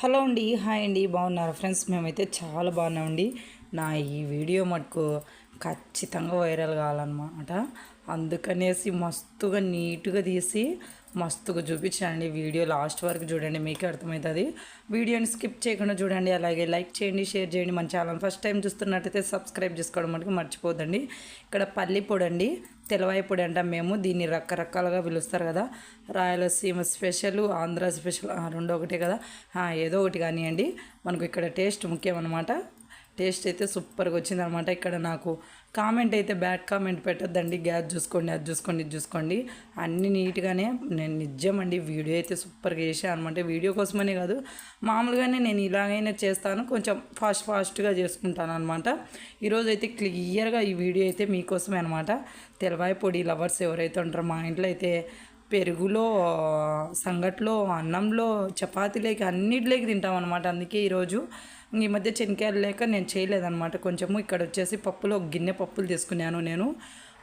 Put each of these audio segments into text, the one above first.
Hello అండి hi అండి బాగున్నారు ఫ్రెండ్స్? మేమైతే చాలా బాగున్నామండి. నా ఈ వీడియో మటుకు ఖచ్చితంగా వైరల్ కావాలన్నమాట. అందుకనేసి మస్తుగా నీట్గా తీసి మస్తుగా చూపించండి వీడియో లాస్ట్ వరకు చూడండి మీకే అర్థమవుతుంది. వీడియోని స్కిప్ చేయకుండా చూడండి. అలాగే లైక్ చేయండి షేర్ చేయండి. మన ఛానల్ ఫస్ట్ టైం చూస్తున్నట్టయితే సబ్స్క్రైబ్ చేసుకోవడం మటుకు మర్చిపోదండి ఇక్కడ పల్లి పొడండి. అండి అంటాం మేము దీన్ని రకరకాలుగా పిలుస్తారు కదా. రాయలసీమ స్పెషల్ ఆంధ్ర స్పెషల్ రెండు ఒకటే కదా. ఏదో ఒకటి కానివ్వండి మనకు ఇక్కడ టేస్ట్ ముఖ్యం అనమాట టేస్ట్ అయితే సూపర్గా వచ్చింది అనమాట ఇక్కడ నాకు కామెంట్ అయితే బ్యాడ్ కామెంట్ పెట్టద్దండి. గ్యాస్ చూసుకోండి అది చూసుకోండి ఇది చూసుకోండి. అన్నీ నీట్గానే నేను నిజమండి వీడియో అయితే సూపర్గా చేశాను అనమాట. వీడియో కోసమనే కాదు మామూలుగానే నేను ఇలాగైనా చేస్తాను. కొంచెం ఫాస్ట్ ఫాస్ట్గా చేసుకుంటాను అనమాట. ఈరోజు అయితే క్లియర్గా ఈ వీడియో అయితే మీకోసమే అనమాట. తెలవాయి పొడి లవర్స్ ఎవరైతే ఉంటారో మా ఇంట్లో అయితే పెరుగులో సంగట్లో అన్నంలో చపాతీలోకి అన్నిటిలోకి తింటాం అనమాట అందుకే ఈరోజు ఈ మధ్య చెనికాయలు లేక నేను చేయలేదన్నమాట. కొంచెము ఇక్కడ వచ్చేసి పప్పులో గిన్నె పప్పులు తీసుకున్నాను నేను.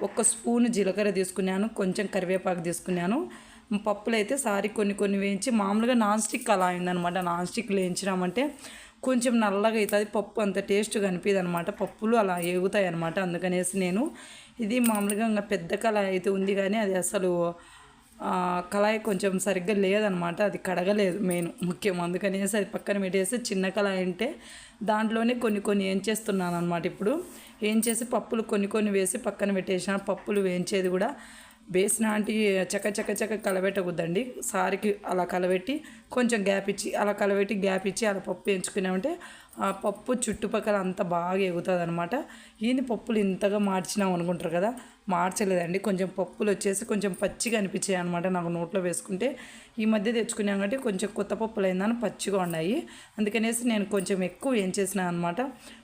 ఒక స్పూన్ జీలకర్ర తీసుకున్నాను. కొంచెం కరివేపాకు తీసుకున్నాను. పప్పులు అయితే సారి కొన్ని కొన్ని వేయించి మామూలుగా నాన్ స్టిక్ అలా అయిందనమాట నాన్ స్టిక్ వేయించినామంటే కొంచెం నల్లగా అవుతుంది. పప్పు అంత టేస్ట్గా అనిపిది అనమాట పప్పులు అలా ఏగుతాయి అనమాట అందుకనేసి నేను ఇది మామూలుగా ఇంకా పెద్ద కళ అయితే ఉంది కానీ అది అసలు కళాయి కొంచెం సరిగ్గా లేదనమాట అది కడగలేదు మెయిన్ ముఖ్యం. అందుకనేసి అది పక్కన పెట్టేసి చిన్న కళాయి అంటే దాంట్లోనే కొన్ని కొన్ని ఏం చేస్తున్నాను అనమాట ఇప్పుడు. ఏం చేసి పప్పులు కొన్ని కొన్ని వేసి పక్కన పెట్టేసిన పప్పులు వేయించేది కూడా బేసిన అంటే చక్క చక్క చక్క కలబెట్టకూడదండి. సారికి అలా కలబెట్టి కొంచెం గ్యాప్ ఇచ్చి అలా కలబెట్టి గ్యాప్ ఇచ్చి అలా పప్పు వేయించుకున్నామంటే ఆ పప్పు చుట్టుపక్కల అంతా బాగా ఎగుతుంది అనమాట ఈయన పప్పులు ఇంతగా మార్చినాం అనుకుంటారు కదా మార్చలేదండి. కొంచెం పప్పులు వచ్చేసి కొంచెం పచ్చిగా అనిపించాయి అనమాట నాకు నోట్లో వేసుకుంటే. ఈ మధ్య తెచ్చుకున్నాం కాబట్టి కొంచెం కొత్త పప్పులు అయిందని పచ్చిగా ఉన్నాయి. అందుకనేసి నేను కొంచెం ఎక్కువ ఏం చేసినా అనమాట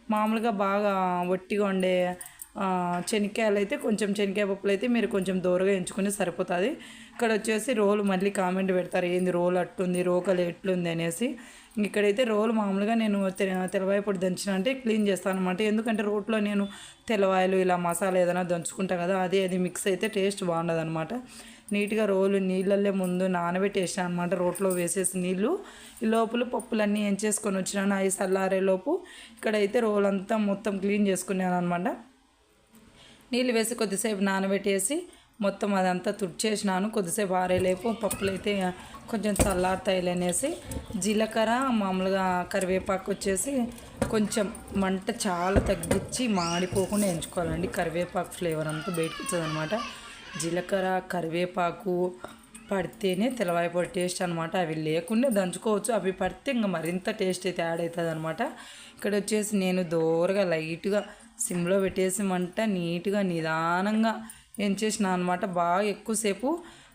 మామూలుగా బాగా ఒట్టిగా ఉండే శనక్కాయలు అయితే కొంచెం శనక్కాయ పప్పులు అయితే మీరు కొంచెం దూరగా ఎంచుకుని సరిపోతుంది. ఇక్కడ వచ్చేసి రోలు మళ్ళీ కామెంట్ పెడతారు ఏంది రోలు అట్టుంది రోకలు ఎట్లుంది? అనేసి. ఇక్కడైతే రోలు మామూలుగా నేను తె- పొడి దంచిన అంటే క్లీన్ చేస్తాను అనమాట ఎందుకంటే రోట్లో నేను తెల్లవాయలు ఇలా మసాలా ఏదైనా దంచుకుంటా కదా అది అది మిక్స్ అయితే టేస్ట్ బాగుండదు అనమాట నీట్గా రోలు నీళ్ళల్లో ముందు నానబెట్టేసాను అనమాట రోట్లో వేసేసి నీళ్ళు. ఈ లోపల పప్పులన్నీ ఏం చేసుకొని వచ్చినాను అవి చల్లారే లోపు ఇక్కడైతే రోల్ అంతా మొత్తం క్లీన్ చేసుకున్నాను అనమాట నీళ్ళు వేసి కొద్దిసేపు నానబెట్టేసి మొత్తం అదంతా తుడిచేసినాను. కొద్దిసేపు ఆరేలేపు పప్పులు అయితే కొంచెం చల్లారుతాయిలు అనేసి జీలకర్ర మామూలుగా కరివేపాకు వచ్చేసి కొంచెం మంట చాలా తగ్గించి మాడిపోకుండా ఎంచుకోవాలండి. కరివేపాకు ఫ్లేవర్ అంతా బయటకు వచ్చేది అనమాట జీలకర్ర కరివేపాకు పడితేనే తెలవాయి పొడి టేస్ట్ అనమాట అవి లేకుండా దంచుకోవచ్చు. అవి పడితే ఇంకా మరింత టేస్ట్ అయితే యాడ్ అవుతుంది అనమాట ఇక్కడ వచ్చేసి నేను దూరగా లైట్గా సిమ్లో పెట్టేసి మంట నీట్గా నిదానంగా ఏం చేసిన అనమాట బాగా ఎక్కువసేపు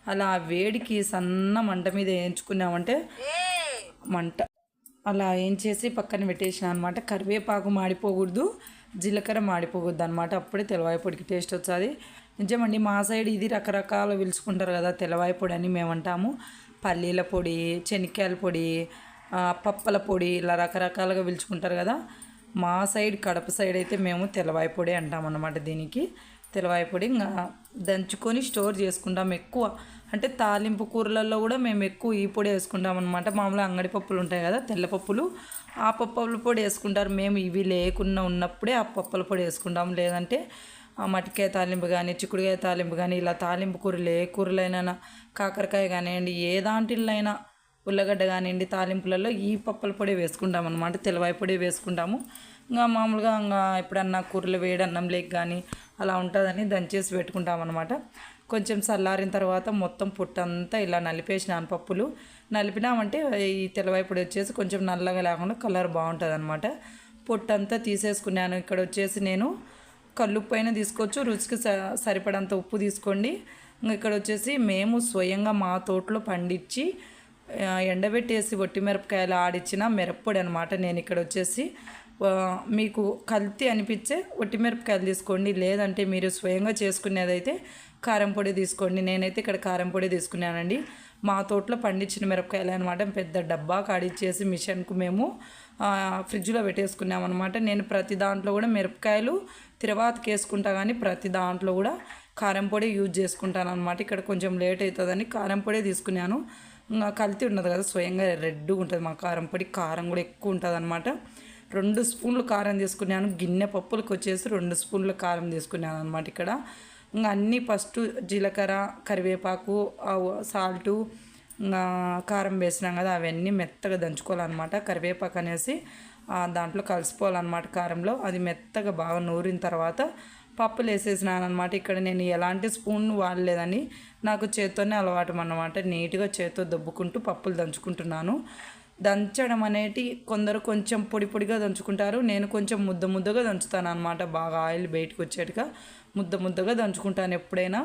అలా వేడికి సన్న మంట మీద వేయించుకున్నామంటే మంట అలా ఏం చేసి పక్కన పెట్టేసిన అనమాట కరివేపాకు మాడిపోకూడదు జీలకర్ర మాడిపోకూడదు అనమాట అప్పుడే తెలవాయి పొడికి టేస్ట్ వచ్చేది నిజమండి మా సైడ్ ఇది రకరకాలు పిలుచుకుంటారు కదా తెల్లవాయి పొడి అని మేము అంటాము పల్లీల పొడి శనక్కాయల పొడి పప్పల పొడి ఇలా రకరకాలుగా పిలుచుకుంటారు కదా. మా సైడ్ కడప సైడ్ అయితే మేము తెల్లవాయి పొడి అంటామన్నమాట దీనికి. తెల్లవాయి పొడి ఇంకా దంచుకొని స్టోర్ చేసుకుంటాం ఎక్కువ. అంటే తాలింపు కూరలలో కూడా మేము ఎక్కువ ఈ పొడి వేసుకుంటాం అనమాట మామూలుగా అంగడి పప్పులు ఉంటాయి కదా తెల్ల పప్పులు. ఆ పప్పుల పొడి వేసుకుంటారు. మేము ఇవి లేకుండా ఉన్నప్పుడే ఆ పప్పుల పొడి వేసుకుంటాం. లేదంటే మటికాయ తాలింపు కానీ చిక్కుడుకాయ తాలింపు కానీ ఇలా తాలింపు కూరలు ఏ కూరలైనా కాకరకాయ కానివ్వండి ఏ దాంటిల్లైనా ఉల్లగడ్డ కానివ్వండి తాలింపులలో ఈ పప్పుల పొడి వేసుకుంటాం అనమాట తెల్లవాయి పొడి వేసుకుంటాము. ఇంకా మామూలుగా ఇంకా ఎప్పుడన్నా కూరలు వేడి అన్నం లేక కానీ అలా ఉంటుందని దంచేసి పెట్టుకుంటాం అనమాట కొంచెం చల్లారిన తర్వాత మొత్తం పుట్టంతా ఇలా నలిపేసినాను పప్పులు నలిపినామంటే ఈ తెల్లవాయి పొడి వచ్చేసి కొంచెం నల్లగా లేకుండా కలర్ బాగుంటుంది అనమాట పొట్టంతా తీసేసుకున్నాను. ఇక్కడ వచ్చేసి నేను కల్లుప్పు అయినా తీసుకోవచ్చు. రుచికి స సరిపడంత ఉప్పు తీసుకోండి. ఇక్కడ వచ్చేసి మేము స్వయంగా మా తోటలో పండించి ఎండబెట్టేసి వట్టి మిరపకాయలు ఆడిచ్చిన మిరప్పొడి అనమాట నేను ఇక్కడ వచ్చేసి. మీకు కల్తీ అనిపించే వట్టి మిరపకాయలు తీసుకోండి. లేదంటే మీరు స్వయంగా చేసుకునేదైతే కారం పొడి తీసుకోండి. నేనైతే ఇక్కడ కారం పొడి తీసుకున్నానండి. మా తోటలో పండించిన మిరపకాయలు అనమాట పెద్ద డబ్బా కాడిచ్చేసి మిషన్కు మేము ఫ్రిడ్జ్లో పెట్టేసుకున్నాం అనమాట నేను ప్రతి దాంట్లో కూడా మిరపకాయలు తిరవాతకి వేసుకుంటా కానీ ప్రతి దాంట్లో కూడా కారం పొడి యూజ్ చేసుకుంటాను అనమాట ఇక్కడ కొంచెం లేట్ అవుతుందని కారం పొడి తీసుకున్నాను. ఇంకా కల్తీ ఉన్నది కదా స్వయంగా రెడ్గా ఉంటుంది మా కారం పొడి. కారం కూడా ఎక్కువ ఉంటుంది అనమాట రెండు స్పూన్లు కారం తీసుకున్నాను. గిన్నె పప్పులకు వచ్చేసి రెండు స్పూన్లు కారం తీసుకున్నాను అనమాట ఇక్కడ. ఇంకా అన్నీ ఫస్ట్ జీలకర్ర కరివేపాకు సాల్టు కారం వేసినాం కదా అవన్నీ మెత్తగా దంచుకోవాలన్నమాట. కరివేపాకు అనేసి దాంట్లో కలిసిపోవాలన్నమాట కారంలో. అది మెత్తగా బాగా నూరిన తర్వాత పప్పులు వేసేసినాను అనమాట ఇక్కడ నేను ఎలాంటి స్పూన్ వాడలేదని నాకు చేత్తోనే అలవాటు అన్నమాట నీట్గా చేత్తో దొబ్బుకుంటూ పప్పులు దంచుకుంటున్నాను. దంచడం అనేటి కొందరు కొంచెం పొడి పొడిగా దంచుకుంటారు. నేను కొంచెం ముద్ద ముద్దగా దంచుతాను అనమాట బాగా ఆయిల్ బయటకు వచ్చేట్టుగా ముద్ద ముద్దగా దంచుకుంటాను ఎప్పుడైనా.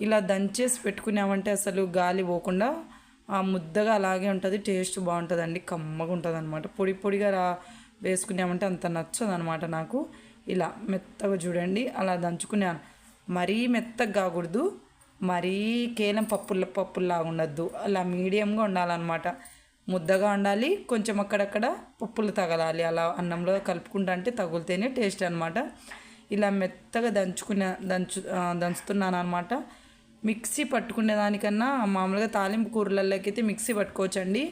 ఇలా దంచేసి పెట్టుకున్నామంటే అసలు గాలి పోకుండా ముద్దగా అలాగే ఉంటుంది టేస్ట్ బాగుంటుందండి కమ్మగా ఉంటుంది అనమాట పొడి పొడిగా రా వేసుకున్నామంటే అంత నచ్చదు అనమాట నాకు. ఇలా మెత్తగా చూడండి అలా దంచుకున్నాను. మరీ మెత్తగా కాకూడదు మరీ కేలం పప్పుల పప్పుల్లా ఉండద్దు. అలా మీడియంగా ఉండాలన్నమాట. ముద్దగా ఉండాలి కొంచెం అక్కడక్కడ పప్పులు తగలాలి. అలా అన్నంలో కలుపుకుంటా అంటే తగులితేనే టేస్ట్ అనమాట ఇలా మెత్తగా దంచుకునే దంచు దంచుతున్నాను అనమాట మిక్సీ పట్టుకునే దానికన్నా మామూలుగా తాలింపు కూరలలోకి అయితే మిక్సీ పట్టుకోవచ్చండి.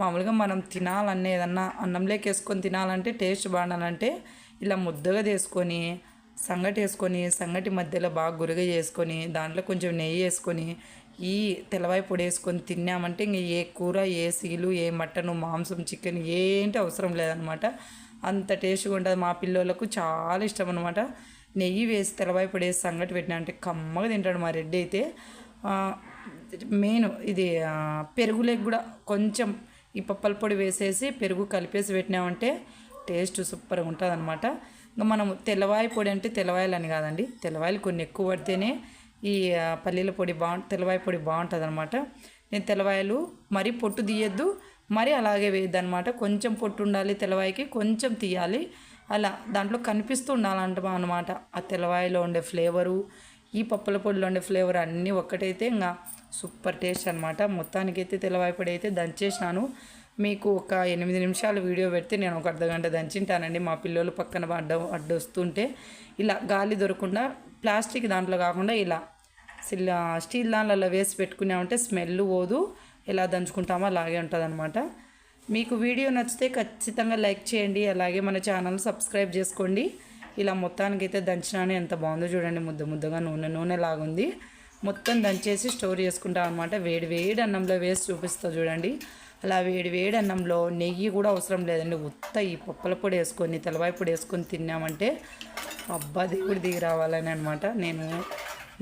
మామూలుగా మనం తినాలన్న ఏదన్నా అన్నంలోకి వేసుకొని తినాలంటే టేస్ట్ బాగుండాలంటే ఇలా ముద్దగా తీసుకొని సంగటి వేసుకొని సంగటి మధ్యలో బాగా గురుగ చేసుకొని దాంట్లో కొంచెం నెయ్యి వేసుకొని ఈ తెల్లవాయి పొడి వేసుకొని తిన్నామంటే ఇంక ఏ కూర ఏ సీలు ఏ మటను మాంసం చికెన్ ఏంటి అవసరం లేదనమాట. అంత టేస్ట్గా ఉంటుంది మా పిల్లలకు చాలా ఇష్టం అనమాట నెయ్యి వేసి తెల్లవాయి పొడి వేసి సంగటి పెట్టినా అంటే కమ్మగా తింటాడు మా రెడ్డి అయితే. మెయిన్ ఇది ఆ, పెరుగులోకి కూడా కొంచెం ఈ పప్పల పొడి వేసేసి పెరుగు కలిపేసి పెట్టినామంటే టేస్ట్ సూపర్గా ఉంటుంది అనమాట ఇంకా మనం తెల్లవాయి పొడి అంటే తెల్లవాయలు అని కాదండి తెల్లవాయలు కొన్ని ఎక్కువ పడితేనే ఈ పల్లీల పొడి బాగు తెల్లవాయి పొడి బాగుంటుంది అనమాట నేను తెల్లవాయలు మరీ పొట్టు తీయద్దు మరి అలాగే వేయద్దు అనమాట కొంచెం పొట్టు ఉండాలి తెల్లవాయికి కొంచెం తీయాలి. అలా దాంట్లో కనిపిస్తూ ఉండాలంట అనమాట ఆ తెల్లవాయిలో ఉండే ఫ్లేవరు ఈ పప్పుల పొడిలో ఉండే ఫ్లేవర్ అన్నీ ఒక్కటైతే ఇంకా సూపర్ టేస్ట్ అనమాట మొత్తానికైతే తెల్లవాయి పొడి అయితే దంచేసినాను. మీకు ఒక ఎనిమిది నిమిషాలు వీడియో పెడితే నేను ఒక అర్ధ గంట దంచింటానండి. మా పిల్లలు పక్కన అడ్డ అడ్డొస్తుంటే ఇలా గాలి దొరకకుండా ప్లాస్టిక్ దాంట్లో కాకుండా ఇలా సిల్ స్టీల్ దానిలలో వేసి పెట్టుకున్నామంటే స్మెల్ పోదు. ఎలా దంచుకుంటామో అలాగే ఉంటుంది అనమాట మీకు వీడియో నచ్చితే ఖచ్చితంగా లైక్ చేయండి అలాగే మన ఛానల్ సబ్స్క్రైబ్ చేసుకోండి. ఇలా మొత్తానికి అయితే ఎంత బాగుందో చూడండి ముద్ద ముద్దగా నూనె నూనె లాగుంది. మొత్తం దంచేసి స్టోర్ చేసుకుంటాం అనమాట వేడి వేడి అన్నంలో వేసి చూపిస్తా చూడండి. అలా వేడి వేడి అన్నంలో నెయ్యి కూడా అవసరం లేదండి. ఉత్త ఈ పప్పుల పొడి వేసుకొని తెల్లవాయి పొడి వేసుకొని తిన్నామంటే అబ్బా దేవుడి దిగి రావాలని అనమాట నేను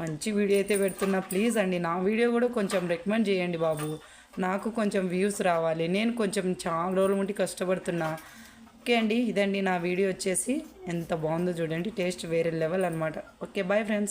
మంచి వీడియో అయితే పెడుతున్నా. ప్లీజ్ అండి నా వీడియో కూడా కొంచెం రికమెండ్ చేయండి బాబు. నాకు కొంచెం వ్యూస్ రావాలి. నేను కొంచెం చాలా రోజుల ఉండి కష్టపడుతున్నా. ఓకే అండి ఇదండి నా వీడియో వచ్చేసి ఎంత బాగుందో చూడండి. టేస్ట్ వేరే లెవెల్ అనమాట ఓకే బాయ్ ఫ్రెండ్స్